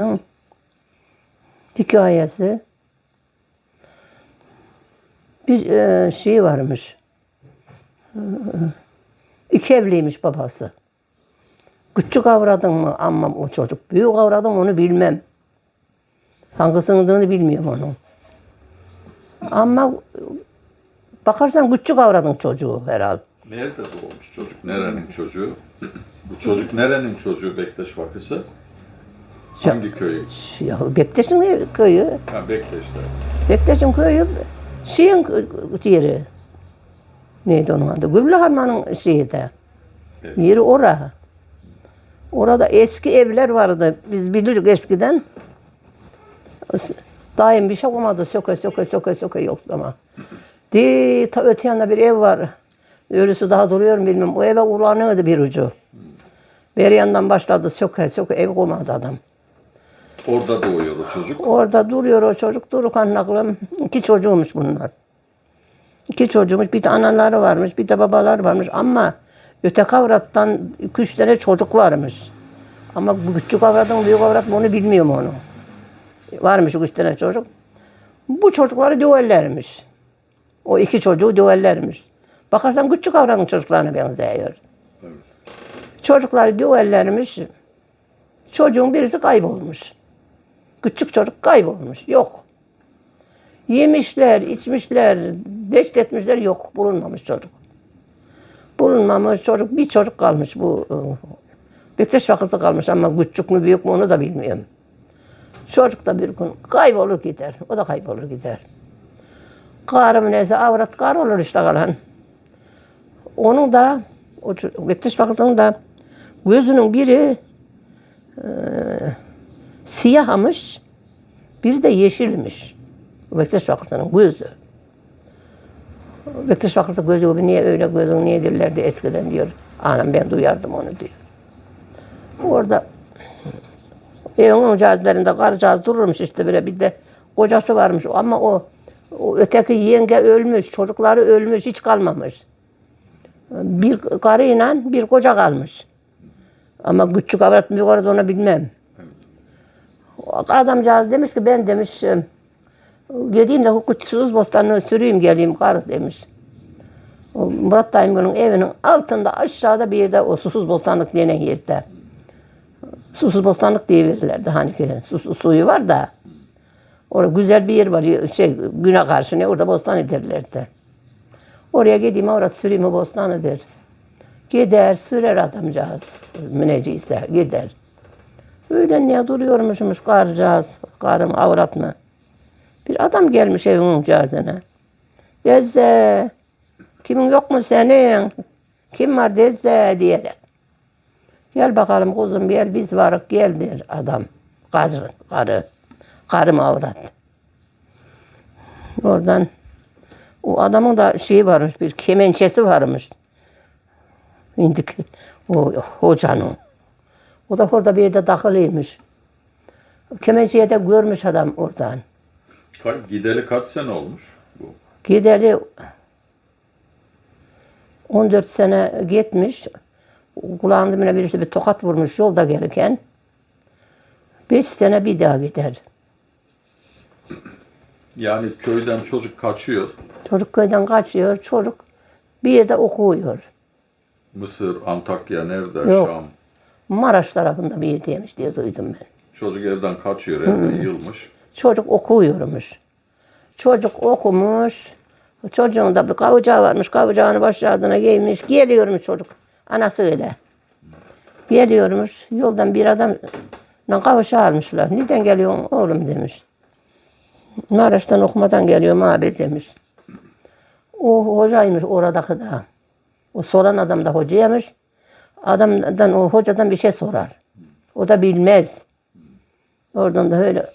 Hı. Hikayesi. Bir e, şey varmış. Ee, İki evliymiş babası. Küçük avradın mı ama o çocuk. Büyük avradın onu bilmem. Hangisinin adını bilmiyorum onun. Ama bakarsan küçük avradın çocuğu herhal. Nerede doğmuş çocuk? Nerenin çocuğu? Bu çocuk nerenin çocuğu Bektaş Vakısı? Hangi köyü? Ya Bektaş'ın köyü. Ha Bektaş'ta. Bektaş'ın köyü şeyin yeri. Neydi onun adı? Güllü Harman'ın şeyi de. Evet. Yeri ora. Orada eski evler vardı. Biz bilirdik eskiden. Daim bir şey olmadı. Söke söke söke söke yoktu ama. Di ta öte yanda bir ev var. Ölüsü daha duruyor mu bilmem. O eve uğranıyordu bir ucu. Bir yandan başladı söke söke ev koymadı adam. Orada doğuyor o çocuk. Orada duruyor o çocuk. Durukan naklım. İki çocuğumuş bunlar. İki çocuğumuş. Bir de anaları varmış. Bir de babaları varmış. Ama öteki avrattan üç tane çocuk varmış. Ama bu küçük avratın büyük avrat mı onu bilmiyorum onu. Varmış üç tane çocuk. Bu çocukları düellermiş. O iki çocuğu düellermiş. Bakarsan küçük avratın çocuklarına benziyor. Evet. Çocuklar düellermiş. Çocuğun birisi kaybolmuş. Küçük çocuk kaybolmuş. Yok. Yemişler, içmişler, deşt etmişler. Yok. Bulunmamış çocuk. Bulunmamış çocuk. Bir çocuk kalmış bu. e, Bektaş vakısı kalmış ama küçük mü büyük mü onu da bilmiyorum. Çocuk da bir gün kaybolur gider. O da kaybolur gider. Karım neyse avrat kar olur işte kalan. Onun da o Bektaş vakısının da gözünün biri siyahmış, biri de yeşilmiş. Bektaş Vakfı'nın gözü. Bektaş Vakfı'nın gözü o niye öyle gözün niye derlerdi eskiden diyor. Anam ben duyardım onu diyor. Orada evin cazibelerinde karıcağız dururmuş işte böyle bir de kocası varmış ama o, o öteki yenge ölmüş, çocukları ölmüş, hiç kalmamış. Bir karıyla bir koca kalmış. Ama küçük avrat büyük avrat onu bilmem. Adamcağız demiş ki ben demiş e, gideyim de hukuksuz bostanını süreyim geleyim kar demiş. Murat dayımın evinin altında aşağıda bir yerde o susuz bostanlık denen yerde. Susuz bostanlık diye verirlerdi hani ki su, suyu var da. Orada güzel bir yer var şey güne karşı ne orada bostan ederlerdi. Oraya gideyim orada süreyim o bostanı der. Gider sürer adamcağız müneciyse gider. Öyle niye duruyormuşmuş karcağız, karım avrat mı? Bir adam gelmiş evimin cazine. Deze, kimin yok mu senin? Kim var Deze diyerek. Gel bakalım kuzum gel biz varık gel der adam. Karı, karı. Karım avrat. Oradan o adamın da şeyi varmış, bir kemençesi varmış. İndik o hocanın. O da orada bir yerde takılıymış. Kemençeyi de görmüş adam oradan. Ka- Gideli kaç sene olmuş bu? Gideri 14 sene gitmiş. Kulağın dibine birisi bir tokat vurmuş yolda gelirken. 5 sene bir daha gider. Yani köyden çocuk kaçıyor. Çocuk köyden kaçıyor. Çocuk bir yerde okuyor. Mısır, Antakya, nerede, Yok. Şam. Maraş tarafında bir yerdeymiş diye duydum ben. Çocuk evden kaçıyor, evde yılmış. Çocuk okuyormuş. Çocuk okumuş. Çocuğun da bir kavucağı varmış. Kavucağını başladığına giymiş. Geliyormuş çocuk. Anası öyle. Geliyormuş. Yoldan bir adam kavuşa almışlar. Neden geliyorsun oğlum demiş. Maraş'tan okumadan geliyorum abi demiş. O hocaymış oradaki da. O soran adam da hocaymış. Adamdan o hocadan bir şey sorar. O da bilmez. Oradan da öyle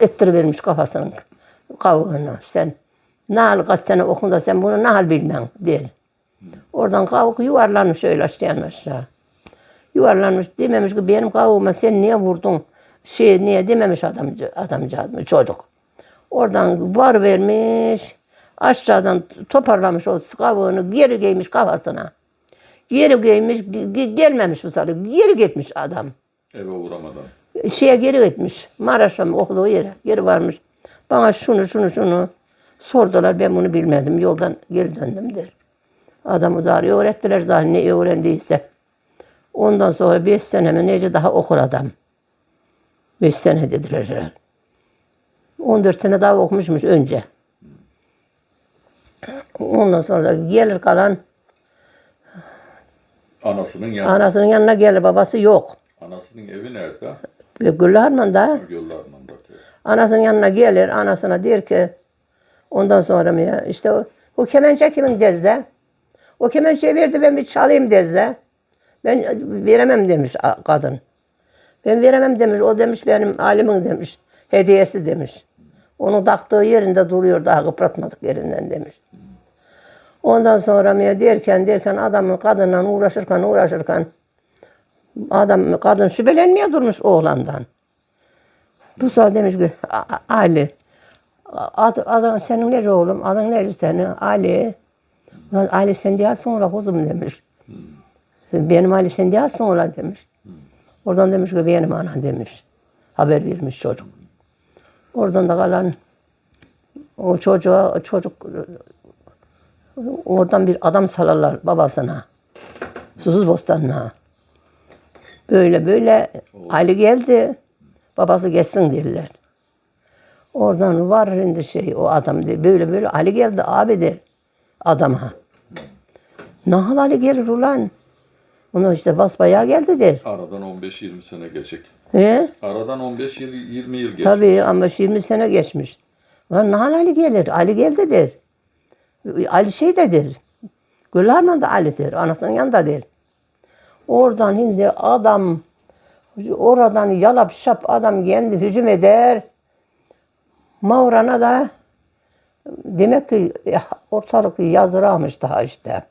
ettirivermiş kafasının kavuğuna. Sen ne hal kaç sene okun da sen bunu ne hal bilmem der. Oradan kavuk yuvarlanmış öyle aşağı aşağı. Yuvarlanmış dememiş ki benim kavuğuma sen niye vurdun? Şey niye dememiş adamcı, adamcağız çocuk. Oradan var vermiş. Aşağıdan toparlamış o kavuğunu geri giymiş kafasına. Geri giymiş ge- ge- gelmemiş bu sarı. Geri gitmiş adam. Eve uğramadan. Şeye geri gitmiş. Maraş'a mı okuduğu yere geri varmış. Bana şunu şunu şunu sordular. Ben bunu bilmedim. Yoldan geri döndüm der. Adamı da öğrettiler zaten ne öğrendiyse. Ondan sonra beş sene mi nece daha okur adam. Beş sene dediler herhalde. 14 sene daha okumuşmuş önce. Ondan sonra da gelir kalan Anasının yanı. anasının yanına gelir babası yok. Anasının evi nerede? Gülharman'da Göllarman'da. anasının yanına gelir anasına der ki ondan sonra mı ya işte o, o kemençe kimin dezde? O kemençeyi verdi ben bir çalayım dezde. Ben veremem demiş kadın. Ben veremem demiş. O demiş benim alimin demiş. Hediyesi demiş. Onun taktığı yerinde duruyor daha kıpratmadık yerinden demiş. Ondan sonra mı derken derken adamın kadınla uğraşırken uğraşırken adam kadın şüphelenmeye durmuş oğlandan. Bu sefer demiş ki "A- A- Ali. Ad, adam senin ne oğlum? Adın ne senin? Ali. Ulan Ali sen diye sonra kuzum demiş. Benim Ali sen diye sonra demiş. Oradan demiş ki benim anan demiş. Haber vermiş çocuk. Oradan da kalan o çocuğa çocuk oradan bir adam salarlar babasına. Susuz bostanına. Böyle böyle Ali geldi. Babası geçsin derler. Oradan var şimdi şey o adam diye böyle böyle Ali geldi abi der adama. Nahal Ali gelir ulan. Onu işte basbayağı geldi der. Aradan 15-20 sene geçecek. He? Aradan 15-20 yıl geçecek. Tabii ama 20 sene geçmiş. Ulan Nahal Ali gelir. Ali geldi der. Ali şey de der. Gülharman da Ali der. Anasının yanında der. Oradan şimdi adam oradan yalap şap adam kendi hücum eder. Mavran'a da demek ki eh, ortalık yazıramış daha işte.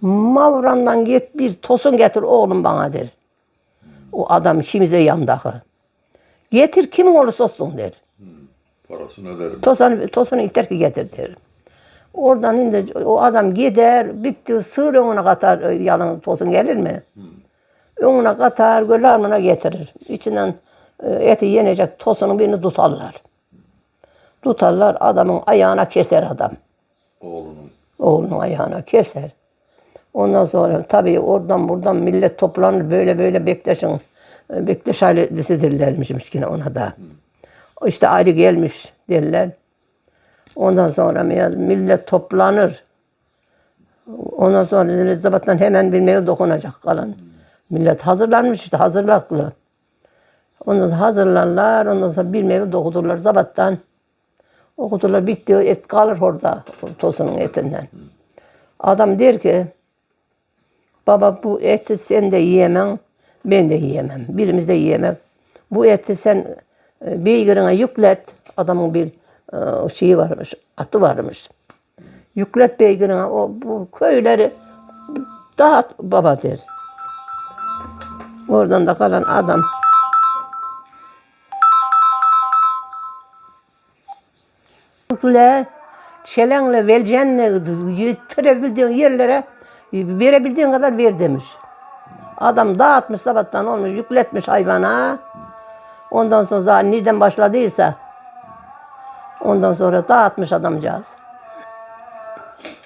Mavran'dan git bir tosun getir oğlum bana der. O adam işimize yandakı. Getir kimin olursa olsun der. Parasını öderim. Tosunu, tosunu iter ki getir der. Oradan indi o adam gider bitti sığır önüne katar e, yalın tosun gelir mi? Önüne katar göllermine getirir. İçinden e, eti yenecek tosunun birini tutarlar. Tutarlar adamın ayağına keser adam. Oğlunun. Oğlunun ayağına keser. Ondan sonra tabii oradan buradan millet toplanır böyle böyle Bektaş'ın e, Bektaş ailesi derlermişmiş yine ona da. İşte Ali gelmiş derler. Ondan sonra mi- millet toplanır. Ondan sonra Rezzabat'tan hemen bir mevzu dokunacak kalan. Millet hazırlanmış işte hazırlıklı. Ondan sonra hazırlarlar. Ondan sonra bir mevzu dokudurlar Zabat'tan. Okudular bitti. Et kalır orada o tosunun etinden. Adam der ki baba bu eti sen de yiyemem, ben de yiyemem. Birimiz de yiyemek. Bu eti sen e, beygirine yüklet. Adamın bir şeyi varmış, atı varmış. Yüklet beygirine o bu köyleri dağıt baba der. Oradan da kalan adam Yükle, çelenle, velcenle yitirebildiğin yerlere verebildiğin kadar ver demiş. Adam dağıtmış sabahtan olmuş, yükletmiş hayvana. Ondan sonra zaten nereden başladıysa ondan sonra dağıtmış adamcağız.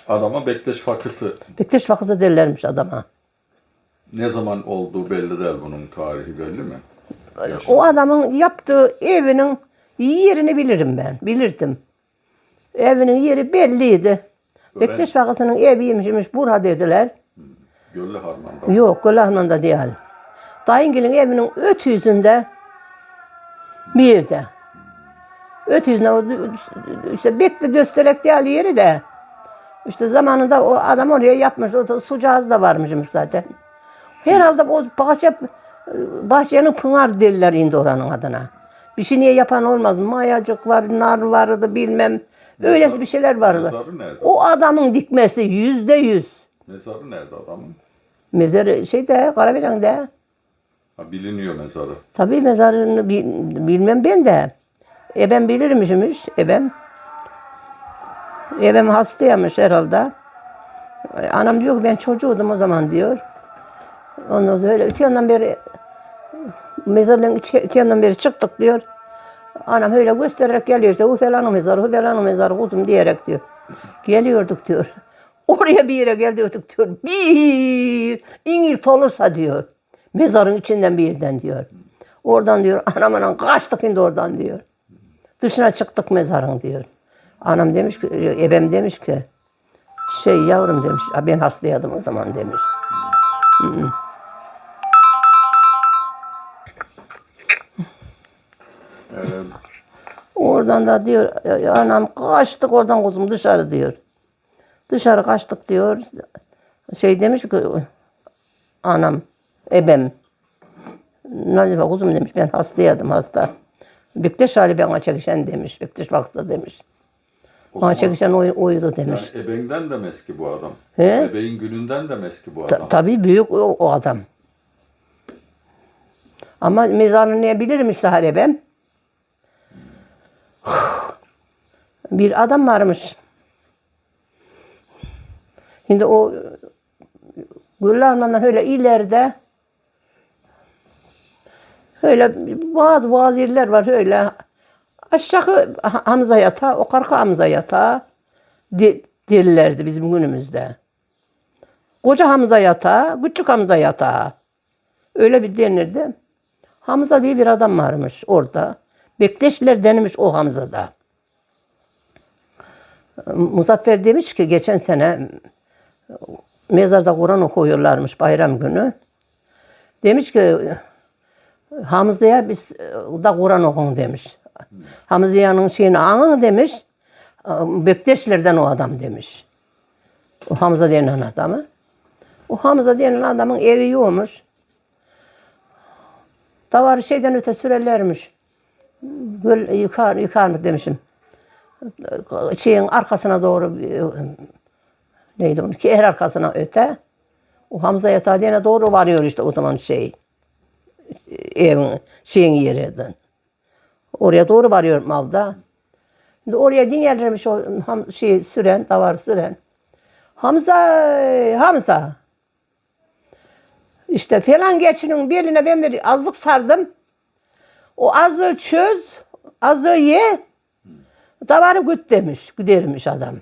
Adama Bektaş fakısı Bektaş vakısı derlermiş adama. ne zaman olduğu belli değil bunun tarihi belli mi? O adamın yaptığı evinin yerini bilirim ben, bilirdim. Evinin yeri belliydi. Öyle Bektaş vakasının eviymiş, burada dediler. Göllü Harman'da. Yok, Gülahman'da değil. Dayıngil'in evinin öt yüzünde bir yerde. Öt yüzünde o işte bekle gösterek değil yeri de. İşte zamanında o adam oraya yapmış. O da sucağız da varmışmış zaten. Herhalde o bahçe bahçenin pınar derler indi oranın adına. Bir şey niye yapan olmaz. Mayacık var, nar vardı bilmem. Öylesi bir şeyler vardı. O adamın dikmesi yüzde yüz. Mezarı nerede adamın? Mezarı şeyde Karabilen'de. Ha, biliniyor mezarı. Tabii mezarını bi- bilmem ben de. Ebem bilirmişmiş, ebem. Ebem hastaymış herhalde. Anam diyor ki ben çocuğudum o zaman diyor. Ondan sonra öyle öte yandan beri mezarlığın içi- içinden beri çıktık diyor. Anam öyle göstererek geliyor işte. Bu falanın mezarı, bu falanın mezarı kuzum diyerek diyor. Geliyorduk diyor. Oraya bir yere geliyorduk diyor. Bir İngiliz olursa diyor. Mezarın içinden bir yerden diyor. Oradan diyor anam anam kaçtık indi oradan diyor. Dışına çıktık mezarın diyor. Anam demiş ki, ebem demiş ki şey yavrum demiş ben hastaydım o zaman demiş. Ee, Oradan da diyor "E, anam kaçtık oradan kuzum dışarı diyor. Dışarı kaçtık diyor. Şey demiş ki anam ebem. Nazife kuzum demiş ben hastaydım hasta. Bektaş hali bana çekişen demiş. Bektaş vakti demiş. o Bana zaman- çekişen oy, oydu demiş. Yani ebenden de mi eski bu adam? He? Ebeğin gününden de mi eski bu Ta- adam? tabii büyük o, o adam. Ama mezarını ne bilirmiş Sahar ebem? Bir adam varmış. Şimdi o Güllü öyle ileride öyle bazı bazı var öyle aşağı Hamza yatağı, o karka Hamza yatağı di- derlerdi bizim günümüzde. Koca Hamza yatağı, küçük Hamza yatağı. Öyle bir denirdi. Hamza diye bir adam varmış orada. Bektaşiler denilmiş o Hamza'da. Muzaffer demiş ki geçen sene mezarda Kur'an okuyorlarmış bayram günü. Demiş ki Hamza'ya biz da Kur'an okun demiş. Hamza'nın şeyini anın demiş. Bektaşilerden o adam demiş. O Hamza denen adamı. O Hamza denen adamın evi yokmuş. Davarı şeyden öte sürerlermiş. Göl yıkar, yıkar mı demişim. Şeyin arkasına doğru e, neydi onun ki er arkasına öte. O Hamza yatağı diyene doğru varıyor işte o zaman şey. Evin şeyin yerinden. Oraya doğru varıyor malda. Şimdi oraya dinlerlermiş o ham, şey süren, davar süren. Hamza, Hamza. İşte falan geçinin beline ben bir azlık sardım. O azlığı çöz, azlığı ye. Davarı güt demiş, güdermiş adam.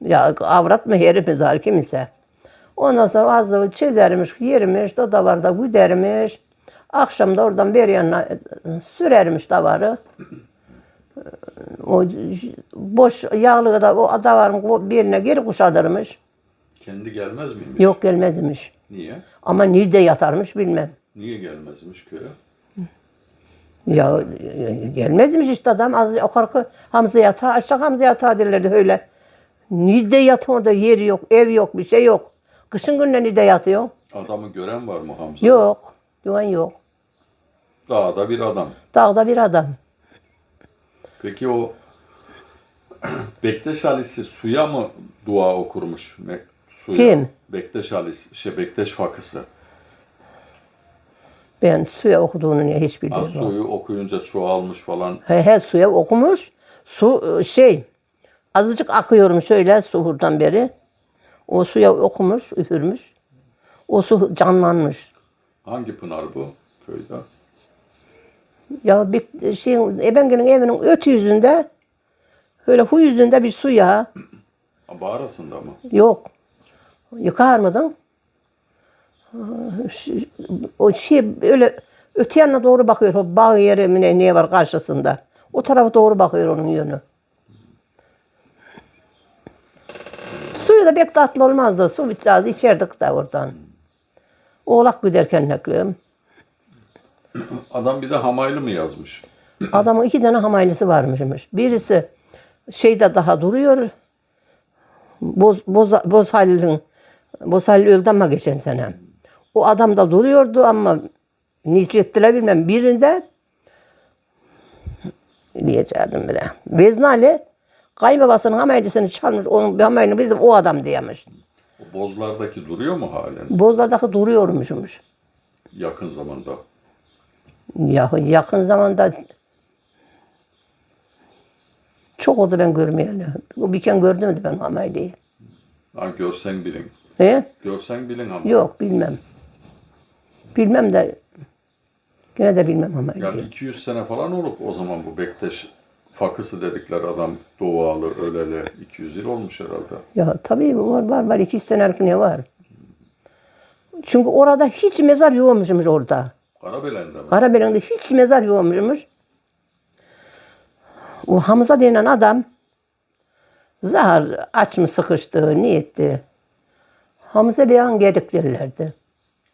Ya avrat mı herif mi zar kimse. Ondan sonra azlığı çözermiş, yermiş, da davarda güdermiş. Akşam da oradan bir yanına sürermiş davarı. O boş yağlı da o davarın birine geri kuşadırmış. Kendi gelmez miymiş? Yok gelmezmiş. Niye? Ama nerede yatarmış bilmem. Niye gelmezmiş köye? Ya e, gelmezmiş işte adam az o korku Hamza yatağı aşağı Hamza yatağı derlerdi öyle. Nerede yatıyor orada yer yok, ev yok, bir şey yok. Kışın günde nerede yatıyor? Adamı gören var mı Hamza? Yok. Güven yok. Dağda bir adam. Dağda bir adam. Peki o Bektaş Ali'si suya mı dua okurmuş? Suya. Kim? Bektaş Ali'si, şey Bektaş Fakısı. Ben suya okuduğunu niye hiç Ha, bilmiyorum. suyu okuyunca çoğalmış falan. He, he suya okumuş. Su e, şey azıcık akıyormuş öyle suhurdan beri. O suya okumuş, üfürmüş. O su canlanmış. Hangi pınar bu köyde? Ya bir şeyin Ebengi'nin evinin öte yüzünde öyle hu yüzünde bir su ya. Bağrasında mı? Yok. Yıkar mıydın? Ş- O şey öyle öte yanına doğru bakıyor. O bağ yeri mi ne, ne var karşısında. O tarafa doğru bakıyor onun yönü. Suyu da pek tatlı olmazdı. Su biraz içerdik de oradan. Oğlak güderken nekliyorum. Adam bir de hamaylı mı yazmış? Adamın iki tane hamaylısı varmışmış. Birisi şeyde daha duruyor. Boz, Boz, Boz Halil'in Boz Halil öldü ama geçen sene. O adam da duruyordu ama niçin ettiler bilmem. Birinde diyeceğim bile. Vezni Ali kayınbabasının hamaylısını çalmış. Onun bir hamaylını bizim o adam diyemiş. O bozlardaki duruyor mu halen? Bozlardaki duruyormuşmuş. Yakın zamanda. Ya, yakın zamanda çok oldu ben görmeyeli. O bir kere gördüm ben hamaylıyı. Ha, görsen bilin. He? Görsen bilin ama. Yok bilmem. Bilmem de Gene de bilmem ama. Yani 200 sene falan olup o zaman bu Bektaş fakısı dedikleri adam doğalı öleli 200 yıl olmuş herhalde. Ya tabii var var var 200 senelik ne var. Çünkü orada hiç mezar yokmuşmuş orada. Karabelen'de mi? Karabeleng'de hiç mezar yokmuşmuş. O Hamza denen adam zahar aç mı sıkıştı, ne etti? Hamza beyan gedik derlerdi.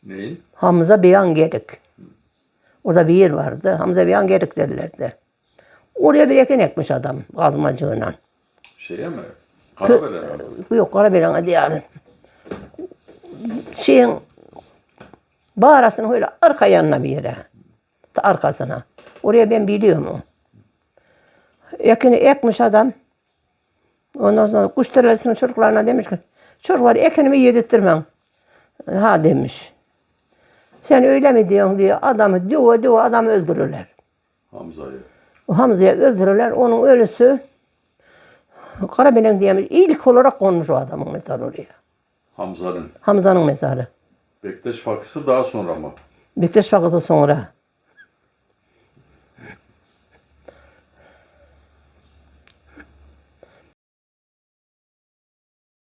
Neyin? Hamza beyan gedik. Orada bir yer vardı. Hamza beyan gedik derlerdi. Oraya bir eken ekmiş adam kazmacığına. Şeye mi? Karabelen'e mi? Yok Karabeleng'e diyarın. Şeyin bağırasını öyle arka yanına bir yere. Ta arkasına. Oraya ben biliyorum. Ekini ekmiş adam. Ondan sonra kuş terelesinin çocuklarına demiş ki çocuklar ekinimi yedirttirmem. Ha demiş. Sen öyle mi diyorsun diye adamı döve döve adamı öldürürler. Hamza'yı. Hamza'yı öldürürler. Onun ölüsü Karabelen diyemiş. İlk olarak konmuş o adamın mezarı oraya. Hamza'nın. Hamza'nın mezarı. Bektaş fakısı daha sonra mı? Bektaş Fakısı sonra.